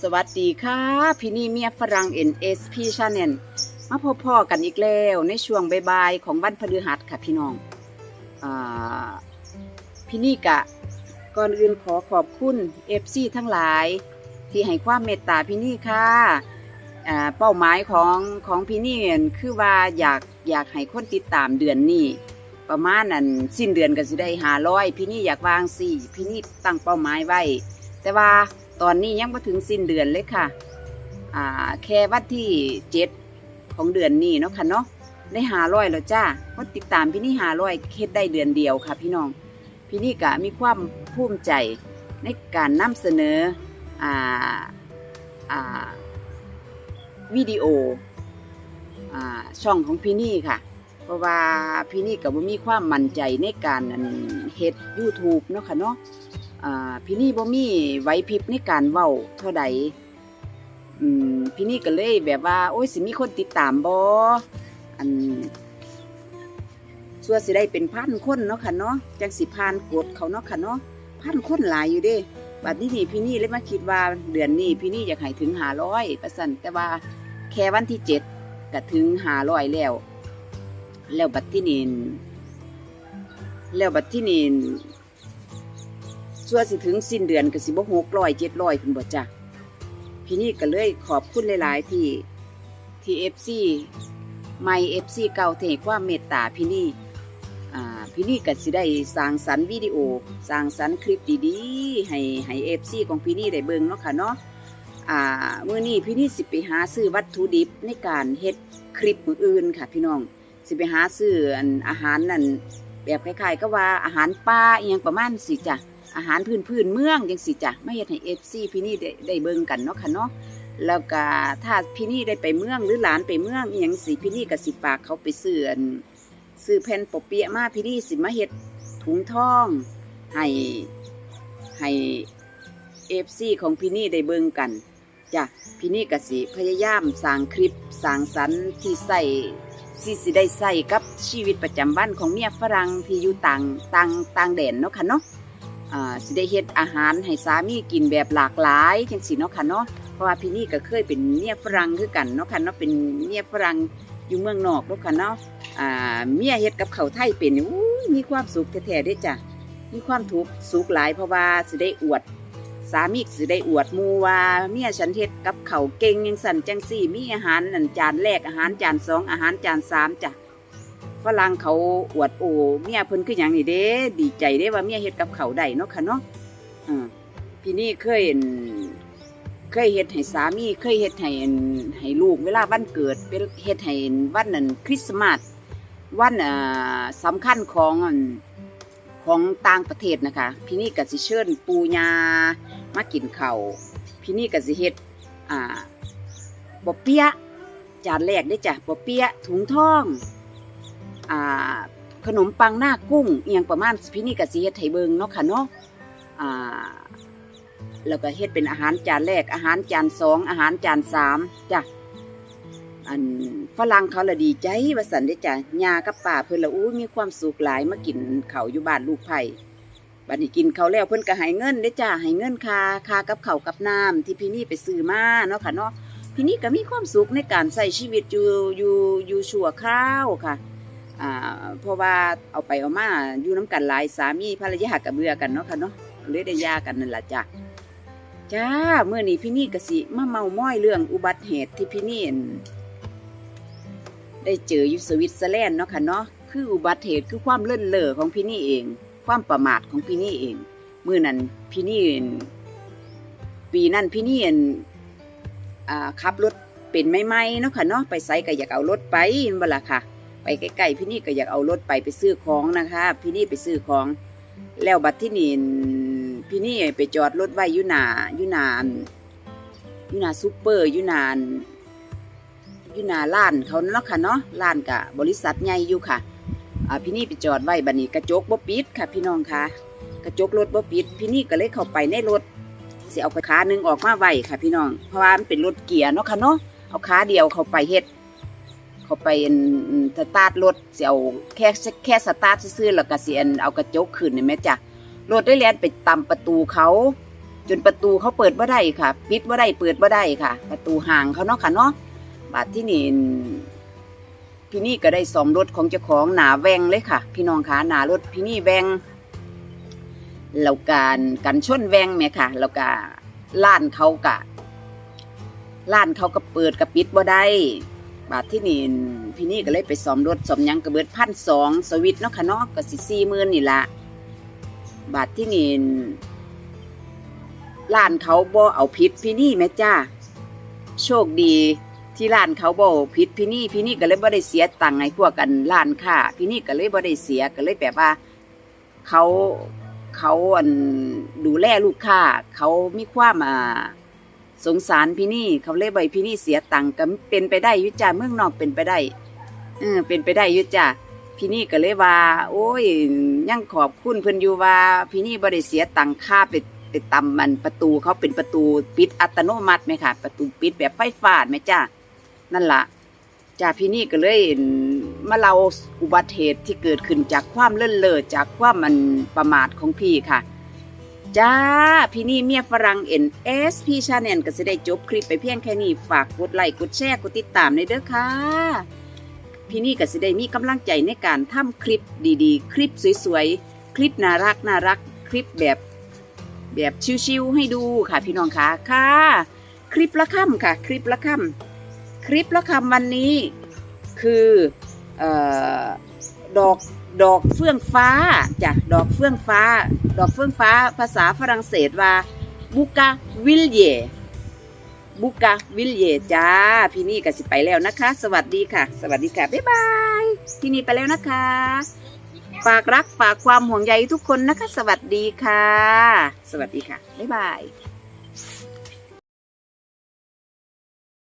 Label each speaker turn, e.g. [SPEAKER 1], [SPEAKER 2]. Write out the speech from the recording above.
[SPEAKER 1] สวัสดีค่ะ พี่นี่เมียฝรั่ง NSP Channel มาพบพ่อกันอีกแล้วในช่วงบ่ายๆของวันพฤหัสค่ะพี่น้องอพี่นี่กะก่อนอื่นขอขอบคุณ FC ทั้งหลาย ที่ให้ความเมตตาพี่นี่ค่ะเป้าหมายของของพี่นี่คือว่าอยากอยากให้คนติดตามเดือนนี้ ประมาณนั้นสิ้นเดือนก็สิได้หาร้อยพี่นี่อยากวางสี่พี่นี่ตั้งเป้าหมายไว้ แต่ว่าตอนนี้ยังไม่ถึงสิ้นเดือนเลยค่ะอ่าแค่วันที่เจ็ดของเดือนนี้เนาะค่ะเนาะได้หาร้อยแล้วจ้าคนติดตามพี่นี่หาร้อยเฮ็ดได้เดือนเดียวค่ะพี่น้องพี่นี่กะมีความภูมิใจในการนำเสนออ่าอ่าวิดีโออ่าช่องของพี่นี่ค่ะ ราะว่าพี่นี่ก็บ่มีความมั่นใจในการเฮ็ด YouTube เนาะค่ะเนาะพี่นี่บ่มีไหวพริบในการเว้าเท่าใดพี่นี่ก็เลยแบบว่า โอ้ยสิมีคนติดตามบ่อันส่วนสิได้เป็นพันคนเนาะค่ะเนาะจังสิผ่านกฎเขาเนาะค่ะเนาะพันคนหลายอยู่เด้บัดนี้นี่พี่นี่เลยมาคิดว่าเดือนนี้พี่นี่อยากให้ถึง500ประสันแต่ว่าแค่วันที่เจ็ดก็ถึง500แล้ว แล้วบัดที่นี่แล้วบัดที่นี่ส่วสิถึงสิ้นเดือนก็สิบ่หกร้อยเจ็ดร้อยคุณบ่จ้ะพี่นี่ก็เลยขอบคุณหลาย ๆ ที่ที่เอฟซีไม่เอฟซีเก่าที่ให้ความเมตตาพี่นี่อ่าพี่นี่ก็สิได้สร้างสรรค์วิดีโอสร้างสรรค์คลิปดีๆ ให้ให้เอฟซีของพี่นี่ได้เบิ่งเนาะค่ะเนาะอ่ามื้อนี้พี่นี่สิไปหาซื้อวัตถุดิบในการเฮ็ดคลิปมืออื่นค่ะพี่น้อง สิไปหาซื้ออันอาหารนั่นแบบคล้ายๆก็ว่าอาหารป่าอีหยังประมาณสิจ้ะอาหารพื้นพื้นเมืองจังสิจ้ะไม่เฮ็ดให้เอฟซีพี่นี่ได้ได้เบิ่งกันเนาะค่ะเนาะแล้วก็ถ้าพี่นี่ได้ไปเมืองหรือหลานไปเมืองอหยังสิพี่นี่ก็สิฝากเขาไปซื้ออันซื้อแผ่นปอเปียะมาพี่นี่สิมาเฮ็ดถุงทองให้ให้เอฟซีของพี่นี่ได้เบิ่งกันจ้ะพี่นี่ก็สิพยายามสร้างคลิปสร้างสรรค์ที่ใส่ ที่สิได้ใส่กับชีวิตประจำวันของเมียฝรั่งที่อยู่ต่างต่างต่างแดนเนาะค่ะเนาะอ่าสิได้เฮ็ดอาหารให้สามีกินแบบหลากหลายจังซี่เนาะค่ะเนาะเพราะว่าพี่นี่ก็เคยเป็นเมียฝรั่งคือกันเนาะค่ะเนาะเป็นเมียฝรั่งอยู่เมืองนอกเนาะค่ะเนาะอ่าเมียเฮ็ดกับข้าวไทยเป็นอู้มีความสุขแท้ๆเด้จ้ะมีความทุกข์สุขหลายเพราะว่าสิได้อวด สามีสิได้อวดมูว่าเมียฉันเฮ็ดกับเขาเก่งจังสั่นจังซี่ มีอาหารนั่นจานแรกอาหารจานสองอาหารจานสามจ้ะฝรั่งเขาอวดโอ้เมียเพิ่นคืออย่างนี้เด้ ดีใจเด้ว่าเมียเฮ็ดกับเขาได้เนาะค่ะเนาะอ่าพี่นี่เคยเห็นเคยเฮ็ดให้สามีเคยเฮ็ดให้ให้ลูกเวลาวันเกิดเป็นเฮ็ดให้วันนั้นคริสต์มาสวันอ่าสำคัญของอัน ของต่างประเทศนะคะ พี่นี่ก็สิเชิญปูยามากินข้าพี่นี่ก็สิเฮ็ดอ่าบอเปียจานแรกได้จ้ะบอเปียถุงทองอ่าขนมปังหน้ากุ้งเอียงประมาณพี่นี่กับสีเฮ็ดไถเบิงเนาะค่ะเนาะอ่าแล้วก็เฮ็ดเป็นอาหารจานแรกอาหารจานสองอาหารจานสามจ้ะ อันฝรั่งเขาละดีใจว่าสันเด้จ้ะยากับป่าเพิ่นละอู้มีความสุขหลายมากินเขาอยู่บ้านลูกไผ่บัดนี้กินเขาแล้วเพิ่นก็ให้เงินเด้จ้ะให้เงินคาคากับเขากับน้ำที่พี่นี่ไปซื้อมาเนาะค่ะเนาะพี่นี่ก็มีความสุขในการใช้ชีวิตอยู่อยู่อยู่ชั่วคราวค่ะอ่าเพราะว่าเอาไปเอามาอยู่น้ำกันหลายสามีภรรยากับเบื่อกันเนาะค่ะเนาะเลยได้ยากันนั่นแหละจ้ะจ้าเมื่อนี้พี่นี่กสิมาเมาม้อยเรื่องอุบัติเหตุที่พี่นี่ ได้เจออยู่สวิตเซอร์แลนด์เนาะค่ะเนาะคืออุบัติเหตุคือความเลื่อนเล่อของพี่นี่เอง ความประมาทของพี่นี่เองเมื่อนั้นพี่นี่ปีนั้นพี่นี่ขับรถเป็นไม่ไม่เนาะค่ะเนาะไปไสก็อยากเอารถไปนั่นบ่ล่ะค่ะ ไปใกล้ๆพี่นี่ก็อยากเอารถไปไปซื้อของนะคะ พี่นี่ไปซื้อของ แล้วบัดที่นี่พี่นี่ไปจอดรถไว้ยู่หนายู่หนาอยู่หนาซูเปอร์ยู่หนา อยู่หนาร้านเขาเนาะค่ะเนาะร้านกะบริษัทใหญ่อยู่ค่ะอ่าพี่นี่ไปจอดไว้บัดนี้กระจกบ่ปิดค่ะ พี่น้องค่ะกระจกรถบ่ปิด พี่นี่ก็เลยเข้าไปในรถสิเอาขาหนึ่งออกมาไว้ค่ะ พี่น้อง เพราะว่ามันเป็นรถเกียร์เนาะค่ะเนาะเอาขาเดียวเข้าไปเฮ็ดเขาไปสตาร์ทรถเสียวแค่แค่สตาร์ทซื่อๆแล้วก็เสียนเอากระจกขึ้นเห็นไหมจ้ะรถได้แล่นไปตามประตูเขาจนประตูเขาเปิดบ่ได้ค่ะ ปิดบ่ได้เปิดบ่ได้ค่ะ ประตูห่างเขาเนาะค่ะเนาะ บาดที่นี่พี่นี่ก็ได้ซ่อมรถของเจ้าของหนาแวงเลยค่ะ พี่น้องคะหนารถพี่นี่แวงแล้วการกันชนแวงแม่ค่ะแล้วก็ล้านเขากะล้านเขาก็เปิดกับปิดบ่ได้บาทที่นี่พี่นี่ก็เลยไปซ่อมรถซ่อมยังกระเบิดพันสองสวิตเนาะค่ะเนาะก็สิสี่หมื่นนี่ละบาทที่นี่ร้านเขาบ่เอาผิดพี่นี่แม่จ้า โชคดี ที่ร้านเขาบอาผิดพี่นี่พี่นี่ก็เลยบ่ได้เสียตังค์ให้พวกกันร้านค้าพี่นี่ก็เลยบ่ได้เสียก็เลยแบบว่า เขาเขาอันดูแลลูกค้าเขามีความอ่าสงสารพี่นี่เขาเลยใบพี่นี่เสียตังค์ก็เป็นไปได้ยุจ้าเมืองนอกเป็นไปได้เออเป็นไปได้ยุจ้าพี่นี่ก็เลยว่า โอ้ยยังขอบคุณเพิ่นอยู่ว่า พี่นี่บ่ได้เสียตังค่าไปไปตำมันประตูเขาเป็นประตูปิดอัตโนมัติไหมค่ะ ประตูปิดแบบไฟฟ้าไหมจ้า นั่นละจ้าพี่นี่ก็เลยมาเล่าอุบัติเหตุที่เกิดขึ้นจากความเลื่อนเล่อจากความมันประมาทของพี่ค่ะจ้า พี่นี่เมียฝรั่ง NS พี่ชาแนลก็จะได้จบคลิปไปเพียงแค่นี้ ฝากกดไลค์กดแชร์กดติดตามในเด้อค่ะ พี่นี่ก็จะได้มีกำลังใจในการทำคลิปดีๆ คลิปสวยๆ คลิปน่ารักน่ารัก คลิปแบบแบบชิวๆให้ดูค่ะพี่น้องค่ะค่ะ คลิปละค่ำค่ะ คลิปละค่ำ คลิปและคำวันนี้คือออดอกดอกเฟื่องฟ้าจ้ะดอกเฟื่องฟ้า ดอกเฟื่องฟ้าภาษาฝรั่งเศสว่าบุกาวิลเยบุกาวิลเยจ้า พี่นี่ก็สิไปแล้วนะคะ สวัสดีค่ะ สวัสดีค่ะ บ๊ายบาย พี่นี่ไปแล้วนะคะ ฝากรักฝากความห่วงใยทุกคนนะคะ สวัสดีค่ะ สวัสดีค่ะ บ๊ายบาย